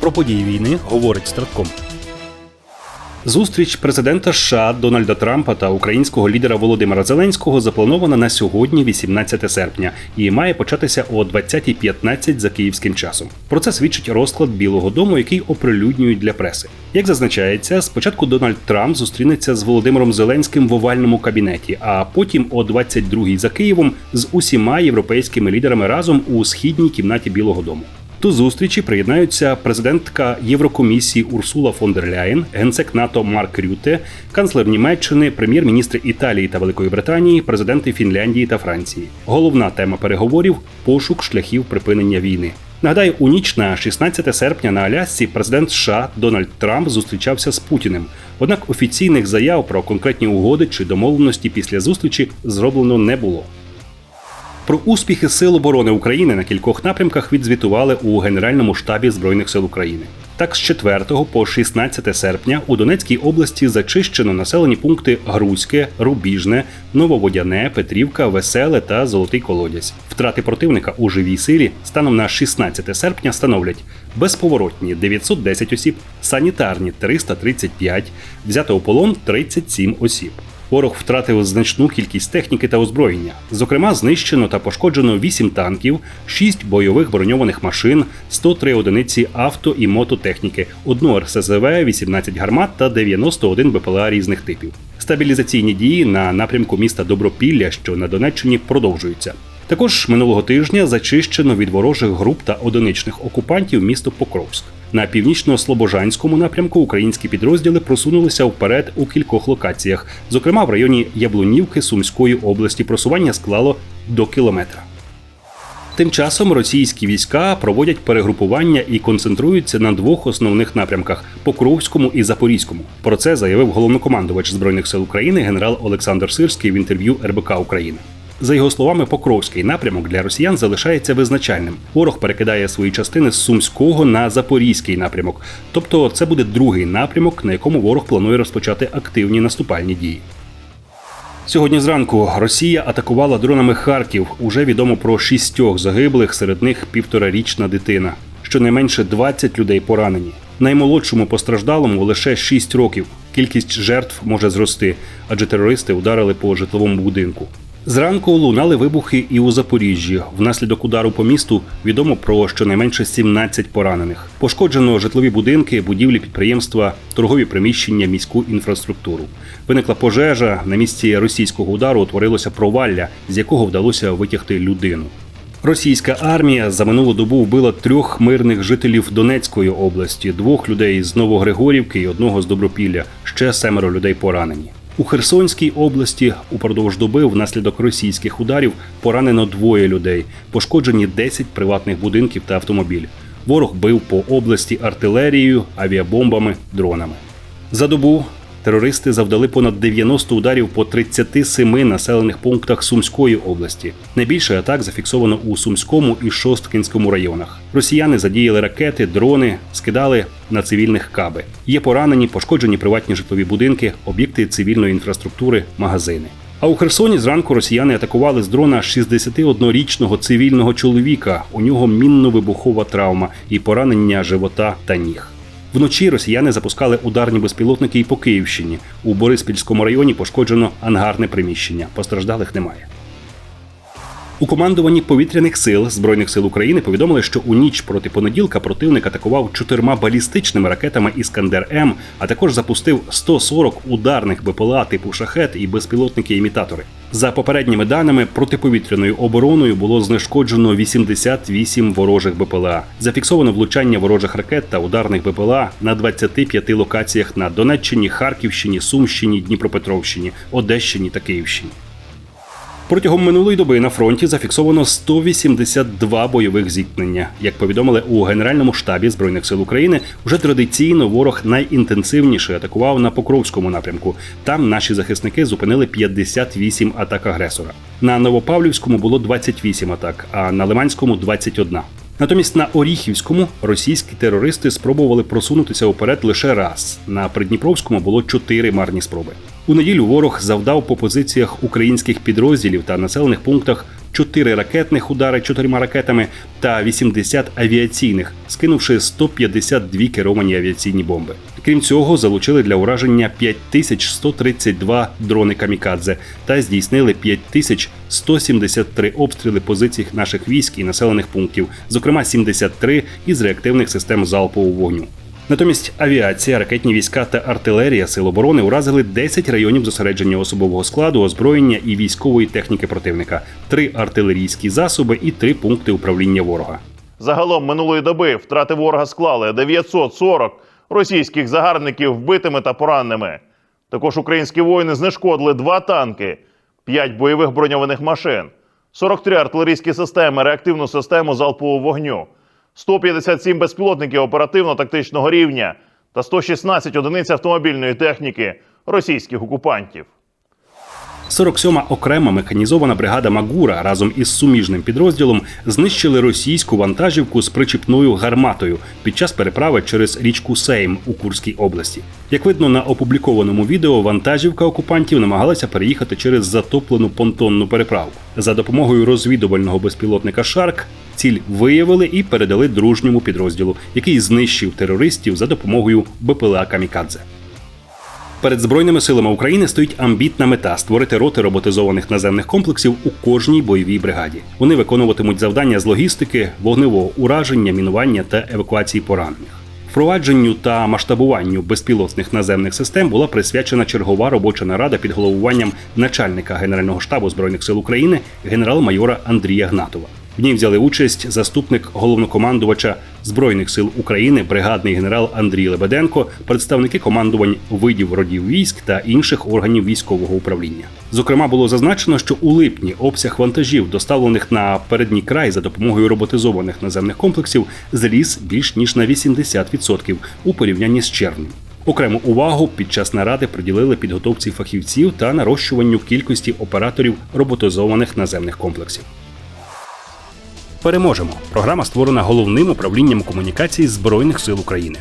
Про події війни говорить Стратком. Зустріч президента США Дональда Трампа та українського лідера Володимира Зеленського запланована на сьогодні, 18 серпня, і має початися о 20.15 за київським часом. Про це свідчить розклад Білого Дому, який оприлюднюють для преси. Як зазначається, спочатку Дональд Трамп зустрінеться з Володимиром Зеленським в овальному кабінеті, а потім о 22.00 за Києвом з усіма європейськими лідерами разом у східній кімнаті Білого Дому. До зустрічі приєднаються президентка Єврокомісії Урсула фон дер Ляєн, генсек НАТО Марк Рюте, канцлер Німеччини, прем'єр-міністри Італії та Великої Британії, президенти Фінляндії та Франції. Головна тема переговорів пошук шляхів припинення війни. Нагадаю, у ніч на 16 серпня на Алясці президент США Дональд Трамп зустрічався з Путіним. Однак офіційних заяв про конкретні угоди чи домовленості після зустрічі зроблено не було. Про успіхи Сил оборони України на кількох напрямках відзвітували у Генеральному штабі Збройних сил України. Так, з 4 по 16 серпня у Донецькій області зачищено населені пункти Грузьке, Рубіжне, Нововодяне, Петрівка, Веселе та Золотий Колодязь. Втрати противника у живій силі станом на 16 серпня становлять безповоротні 910 осіб, санітарні 335, взято у полон 37 осіб. Ворог втратив значну кількість техніки та озброєння. Зокрема, знищено та пошкоджено 8 танків, 6 бойових броньованих машин, 103 одиниці авто і мототехніки, 1 РСЗВ, 18 гармат та 91 БПЛА різних типів. Стабілізаційні дії на напрямку міста Добропілля, що на Донеччині, продовжуються. Також минулого тижня зачищено від ворожих груп та одиничних окупантів місто Покровськ. На північно-слобожанському напрямку українські підрозділи просунулися вперед у кількох локаціях, зокрема в районі Яблунівки Сумської області. Просування склало до кілометра. Тим часом російські війська проводять перегрупування і концентруються на двох основних напрямках Покровському і Запорізькому. Про це заявив головнокомандувач збройних сил України генерал Олександр Сирський в інтерв'ю РБК України. За його словами, Покровський напрямок для росіян залишається визначальним. Ворог перекидає свої частини з Сумського на Запорізький напрямок. Тобто, це буде другий напрямок, на якому ворог планує розпочати активні наступальні дії. Сьогодні зранку Росія атакувала дронами Харків. Уже відомо про шістьох загиблих, серед них півторарічна дитина. Щонайменше 20 людей поранені. Наймолодшому постраждалому лише 6 років. Кількість жертв може зрости, адже терористи ударили по житловому будинку. Зранку лунали вибухи і у Запоріжжі. Внаслідок удару по місту відомо про щонайменше 17 поранених. Пошкоджено житлові будинки, будівлі підприємства, торгові приміщення, міську інфраструктуру. Виникла пожежа. На місці російського удару утворилося провалля, з якого вдалося витягти людину. Російська армія за минулу добу вбила трьох мирних жителів Донецької області, двох людей з Новогригорівки і одного з Добропілля. Ще семеро людей поранені. У Херсонській області упродовж доби внаслідок російських ударів поранено двоє людей, пошкоджені 10 приватних будинків та автомобіль. Ворог бив по області артилерією, авіабомбами, дронами. За добу терористи завдали понад 90 ударів по 37 населених пунктах Сумської області. Найбільше атак зафіксовано у Сумському і Шосткинському районах. Росіяни задіяли ракети, дрони, скидали на цивільних каби. Є поранені, пошкоджені приватні житлові будинки, об'єкти цивільної інфраструктури, магазини. А у Херсоні зранку росіяни атакували з дрона 61-річного цивільного чоловіка. У нього мінно-вибухова травма і поранення живота та ніг. Вночі росіяни запускали ударні безпілотники і по Київщині. У Бориспільському районі пошкоджено ангарне приміщення. Постраждалих немає. У командуванні повітряних сил збройних сил України повідомили, що у ніч проти понеділка противник атакував чотирма балістичними ракетами Іскандер М, а також запустив 140 ударних БПЛА типу шахет і безпілотники-імітатори. За попередніми даними, протиповітряною обороною було знешкоджено 88 ворожих БПЛА. Зафіксовано влучання ворожих ракет та ударних БПЛА на 25 локаціях на Донеччині, Харківщині, Сумщині, Дніпропетровщині, Одещині та Київщині. Протягом минулої доби на фронті зафіксовано 182 бойових зіткнення. Як повідомили у Генеральному штабі збройних сил України, вже традиційно ворог найінтенсивніше атакував на Покровському напрямку. Там наші захисники зупинили 58 атак агресора. На Новопавлівському було 28 атак, а на Лиманському 21. Натомість на Оріхівському російські терористи спробували просунутися уперед лише раз. На Придніпровському було чотири марні спроби. У неділю ворог завдав по позиціях українських підрозділів та населених пунктах 4 ракетних удари чотирма ракетами та 80 авіаційних, скинувши 152 керовані авіаційні бомби. Крім цього, залучили для ураження 5132 дрони камікадзе та здійснили 5173 обстріли позицій наших військ і населених пунктів, зокрема 73 із реактивних систем залпового вогню. Натомість авіація, ракетні війська та артилерія Сил оборони уразили 10 районів зосередження особового складу, озброєння і військової техніки противника, три артилерійські засоби і три пункти управління ворога. Загалом минулої доби втрати ворога склали 940 російських загарбників вбитими та пораненими. Також українські воїни знешкодили два танки, 5 бойових броньованих машин, 43 артилерійські системи, реактивну систему залпового вогню, 157 безпілотників оперативно-тактичного рівня та 116 одиниць автомобільної техніки російських окупантів. 47-ма окрема механізована бригада Магура разом із суміжним підрозділом знищили російську вантажівку з причіпною гарматою під час переправи через річку Сейм у Курській області. Як видно на опублікованому відео, вантажівка окупантів намагалася переїхати через затоплену понтонну переправу. За допомогою розвідувального безпілотника Шарк ціль виявили і передали дружньому підрозділу, який знищив терористів за допомогою БПЛА Камікадзе. Перед збройними силами України стоїть амбітна мета створити роти роботизованих наземних комплексів у кожній бойовій бригаді. Вони виконуватимуть завдання з логістики, вогневого ураження, мінування та евакуації поранених. Впровадженню та масштабуванню безпілотних наземних систем була присвячена чергова робоча нарада під головуванням начальника Генерального штабу збройних сил України генерал-майора Андрія Гнатова. В ній взяли участь заступник головнокомандувача збройних сил України, бригадний генерал Андрій Лебеденко, представники командувань видів родів військ та інших органів військового управління. Зокрема, було зазначено, що у липні обсяг вантажів, доставлених на передній край за допомогою роботизованих наземних комплексів, зріс більш ніж на 80% у порівнянні з червнем. Окрему увагу під час наради приділили підготовці фахівців та нарощуванню кількості операторів роботизованих наземних комплексів. Переможемо. Програма створена головним управлінням комунікації Збройних сил України.